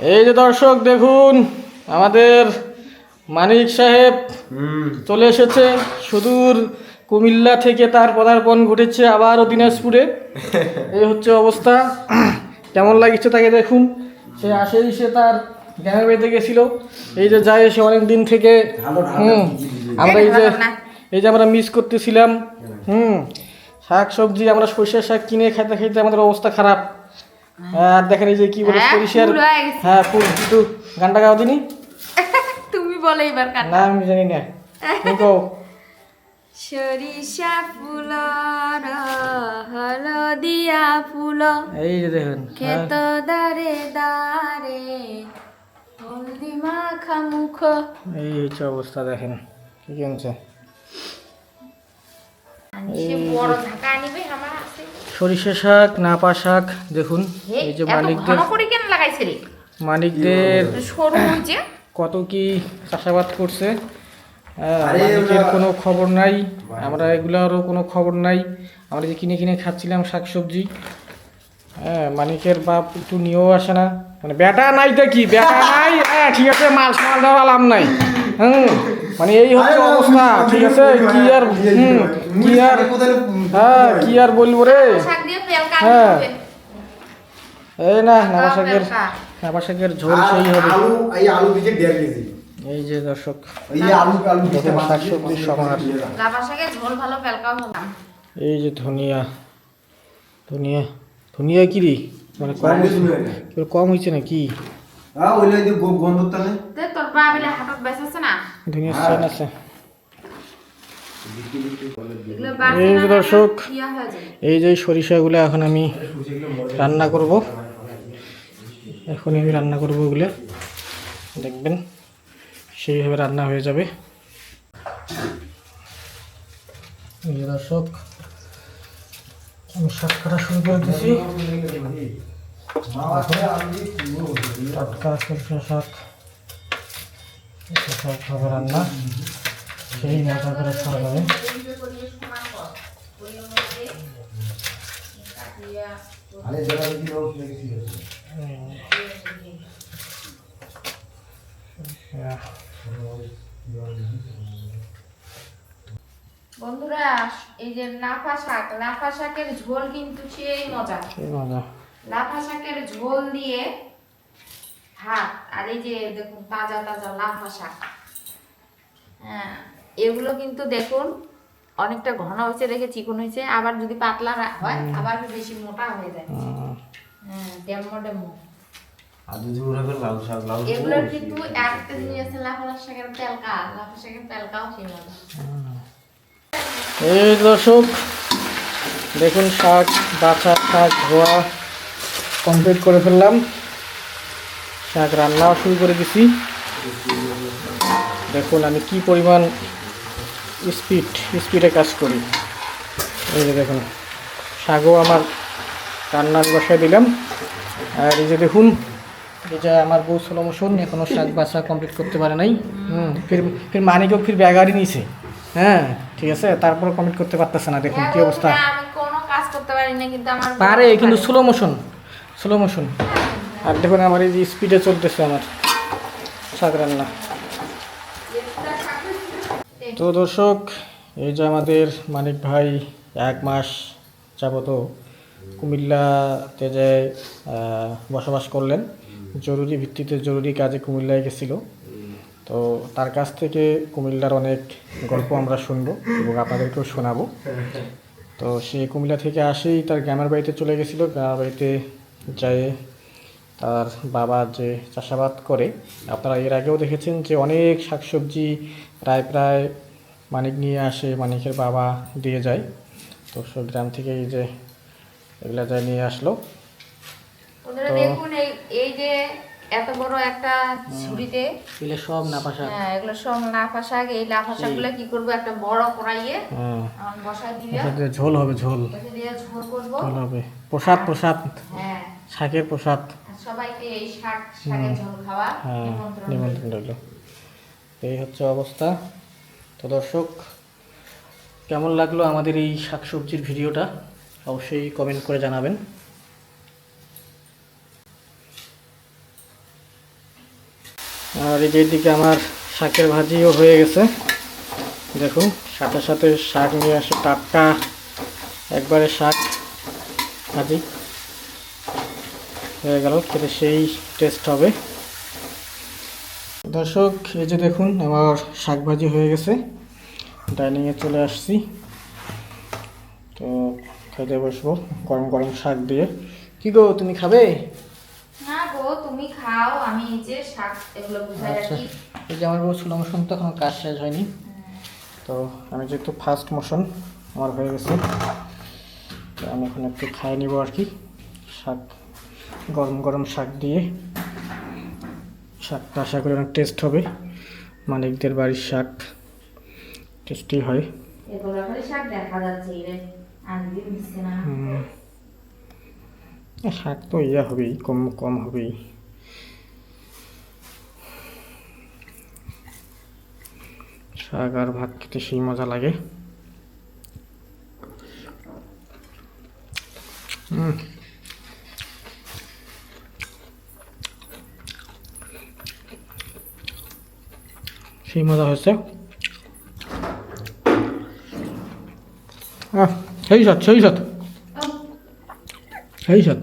এই যে দর্শক দেখুন আমাদের মানিক সাহেব চলে এসেছে। সুদূর কুমিল্লা থেকে তার পদার্পণ ঘটেছে আবারও দিনাজপুরে। এই হচ্ছে অবস্থা। কেমন লাগছে তাকে দেখুন। সে আসেই সে তার গ্রামের বাড়িতে গেছিল। এই যে যায় সে অনেক দিন থেকে হুম আমরা এই যে এই যে আমরা মিস করতেছিলাম। হুম শাক সবজি আমরা সর্ষের শাক কিনে খাইতে খাইতে আমাদের অবস্থা খারাপ। আর দেখেন এই যে কি বলে হ্যাঁ, সরিষার ফুল হয়ে গেছে। হ্যাঁ ফুল কিন্তু গানটা গাও দিনি। তুমি বলে এবার কাট না আমি জানি না। তুমি কও। সরিষা ফুল হলদিয়া ফুল। এই যে দেখেন হ্যাঁ। ক্ষেত দারে দারে হলদি মাখা মুখ। এই হচ্ছে অবস্থা দেখেন। কি কিনছে? সে বড় ঢাকা আনিবে আমার আছে সরিষা শাক নাপা শাক দেখুন এই যে এত মানিকদের ঘন করে কেন লাগাইছে রে? মানিকদের সরু হয়েছে। কত কি চাষাবাদ করছে হ্যাঁ, মানিকের কোনো খবর নাই আমরা এগুলোরও কোনো খবর নাই আমরা যে কিনে কিনে খাচ্ছিলাম শাকসবজি হ্যাঁ মানিকের বাপ একটু নিয়েও আসে না। মানে বেটা নাই তো কি? বেটা নাই? হ্যাঁ ঠিক আছে মাছ মাল দেওয়ার আলাম নাই। হুম মানে এই হচ্ছে অবস্থা ঠিক আছে? কি আর হুম কি আর হ্যাঁ কি আর বলব রে? শাক দিয়ে পেলকা হ্যাঁ। এই না নাবা শাকের পেলকা। নাবা শাকের ঝোল সেই হবে। আলু এই আলু বীজে দেড় কেজি এই যে দর্শক এই যে আলু আলু শাকসবজির সমাহার। ঝোল ভালো পেলকাও ভালো। এই যে ধনিয়া ধনিয়া ধনিয়া কি রে? মানে কম কম হয়েছে না। কি হ্যাঁ যে গন্ধটা হাতত বেসেছে না ধনিয়া আছে এই যে দর্শক। এই যে সরিষাগুলো এখন আমি রান্না করব। এখন আমি রান্না করব ওগুলো। দেখবেন সেইভাবে রান্না হয়ে যাবে। এই যে দর্শক আমি শাক কাটা শুরু করে দিয়েছি টাটকা সরষে শাক। হবে রান্না সেই মজা করে খাওয়া যাবে আরে যারা যদি রোজ লেগেছি বন্ধুরা এই যে লাফা শাক লাফা শাকের ঝোল কিন্তু সেই মজা। লাফা শাকের ঝোল দিয়ে ভাত আর এই যে দেখুন তাজা তাজা লাফা শাক। হ্যাঁ এগুলো কিন্তু দেখুন অনেকটা ঘন হয়েছে দেখে চিকন হয়েছে আবার যদি পাতলা হয় আবার বেশি মোটা হয়ে যায়। হ্যাঁ ডেমো ডেমো। আর যদি ওরা করে লাউ শাক লাউ এগুলোর কিন্তু একটা জিনিস আছে লাফা শাকের পেলকা লাফা শাকের পেলকাও সেই মজা এই দর্শক দেখুন শাক বাছা শাক ধোয়া কমপ্লিট করে ফেললাম। শাক রান্নাও শুরু করে দিছি। দেখুন আমি কি পরিমাণ স্পিড স্পিডে কাজ করি। এই যে দেখুন শাকও আমার রান্নার বসায় দিলাম। আর এই যে দেখুন এই যে আমার বউ সলমোশন এখনও শাক বাছা কমপ্লিট করতে পারে নাই। হুম ফির ফির মানিকও ফির ব্যাগারই নিছে। হ্যাঁ ঠিক আছে তারপর কমপ্লিট করতে পারতেছে না। দেখুন কি অবস্থা। পারে কিন্তু স্লো মোশন স্লো মোশন আর দেখুন আমার এই যে স্পিডে চলতেছে আমার শাক রান্না। তো দর্শক, এই যে আমাদের মানিক ভাই এক মাস যাবত কুমিল্লাতে যে বসবাস করলেন, জরুরি ভিত্তিতে জরুরি কাজে কুমিল্লায় গেছিল। তো তার কাছ থেকে কুমিল্লার অনেক গল্প আমরা শুনব এবং আপনাদেরকেও শোনাবো। তো সে কুমিল্লা থেকে আসেই তার গ্রামের বাড়িতে চলে গেছিল, গ্রামের বাড়িতে যায় তার বাবা যে চাষাবাদ করে আপনারা এর আগেও দেখেছেন যে অনেক শাকসবজি প্রায় প্রায় মানিক নিয়ে আসে মানিকের বাবা দিয়ে যায়। তো সব গ্রাম থেকে এই যে এগুলা যায় নিয়ে আসলো। দেখুন এই এই যে এত বড় একটা ছুরিতে এগুলো সব নাপা শাক। হ্যাঁ এগুলো সব শাক। এই লাফা শাকগুলো কি করব একটা বড় কড়াইয়ে হ্যাঁ। দিয়ে ঝোল হবে ঝোল। ঝোল করব। ঝোল হবে। প্রসাদ প্রসাদ। হ্যাঁ। শাকের প্রসাদ। সবাইকে এই শাক শাকের ঝোল খাওয়া হ্যাঁ নিমন্ত্রণ রইল। এই হচ্ছে অবস্থা। তো দর্শক কেমন লাগল আমাদের এই শাকসবজির ভিডিওটা? অবশ্যই কমেন্ট করে জানাবেন। আর এই যে এদিকে আমার শাকের ভাজিও হয়ে গেছে। দেখুন সাথে সাথে শাক নিয়ে আসে টাটকা একবারে শাক ভাজি। হয়ে গেল খেতে সেই টেস্ট হবে। দর্শক এই যে দেখুন আমার শাক ভাজি হয়ে গেছে। ডাইনিংয়ে চলে আসছি। তো খেতে বসবো গরম গরম শাক দিয়ে। কি গো তুমি খাবে? না গো তুমি খাও আমি এই যে শাক এগুলো বুঝাই আচ্ছা। রাখি। এই যে আমার তো এখনও কাজ শেষ হয়নি। তো আমি যেহেতু ফার্স্ট মোশন আমার হয়ে গেছে। তো আমি এখন একটু খাই নিব আর কি শাক। গরম গরম শাক দিয়ে। শাকটা আশা করি অনেক টেস্ট হবে। মানিকদের বাড়ির শাক টেস্টি হয়। শাক তো ইয়া হবেই কম কম হবেই। শাক আর ভাত খেতে সেই মজা লাগে। হুম। সেই মজা হয়েছে। আহ সেই সাত সেই ও, সেই সাত